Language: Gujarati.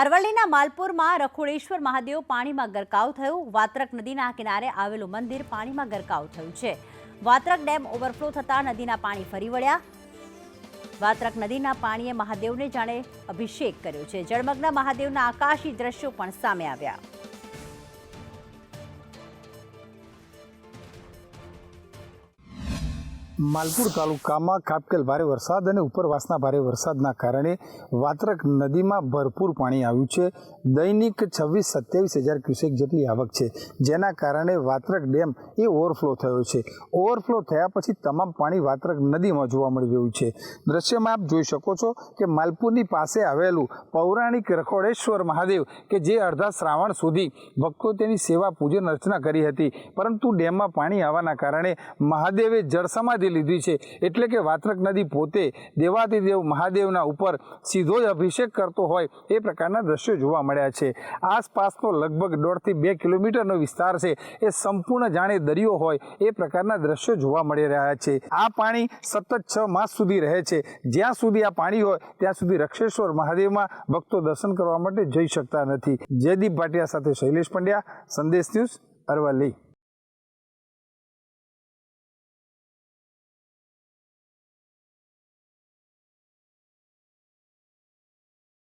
અરવલ્લીના માલપુરમાં રખોડેશ્વર મહાદેવ પાણીમાં ગરકાવ થયું. વાત્રક નદીના કિનારે આવેલું મંદિર પાણીમાં ગરકાવ થયું છે. વાત્રક ડેમ ઓવરફ્લો થતાં નદીના પાણી ફરી વળ્યા. વાત્રક નદીના પાણીએ મહાદેવને જાણે અભિષેક કર્યો છે. જળમગ્ન મહાદેવના આકાશી દ્રશ્યો પણ સામે આવ્યા. માલપુર તાલુકામાં કાપકેલ ભારે વરસાદ અને ઉપરવાસના ભારે વરસાદના કારણે વાત્રક નદીમાં ભરપૂર પાણી આવ્યું છે. દૈનિક છવ્વીસ સત્યાવીસ હજાર ક્યુસેક જેટલી આવક છે. જેના કારણે વાત્રક ડેમ એ ઓવરફ્લો થયો છે. ઓવરફ્લો થયા પછી તમામ પાણી વાત્રક નદીમાં જોવા મળી રહ્યું છે. દ્રશ્યમાં આપ જોઈ શકો છો કે માલપુરની પાસે આવેલું પૌરાણિક રખોડેશ્વર મહાદેવ કે જે અડધા શ્રાવણ સુધી ભક્તો તેની સેવા પૂજન અર્ચના કરી હતી. પરંતુ ડેમમાં પાણી આવવાના કારણે મહાદેવે જળ સમાધિ લીધી છે. એટલે કે વાત્રક નદી પોતે દેવાતિદેવ મહાદેવના ઉપર સીધો જ અભિષેક કરતો હોય એ પ્રકારના દ્રશ્યો જોવા મળ્યા છે. આસપાસનો લગભગ દોઢથી બે કિલોમીટરનો વિસ્તાર છે. એ સંપૂર્ણ જાણે દરિયો હોય એ પ્રકારના દ્રશ્યો જોવા મળી રહ્યા છે. આ પાણી સતત છ માસ સુધી રહે છે. જ્યાં સુધી આ પાણી હોય, ત્યાં સુધી રક્ષેશ્વર મહાદેવમાં ભક્તો દર્શન કરવા માટે જઈ શકતા નથી. જયદીપ ભાટિયા સાથે શૈલેષ પંડ્યા, સંદેશ ન્યૂઝ અરવલ્લી.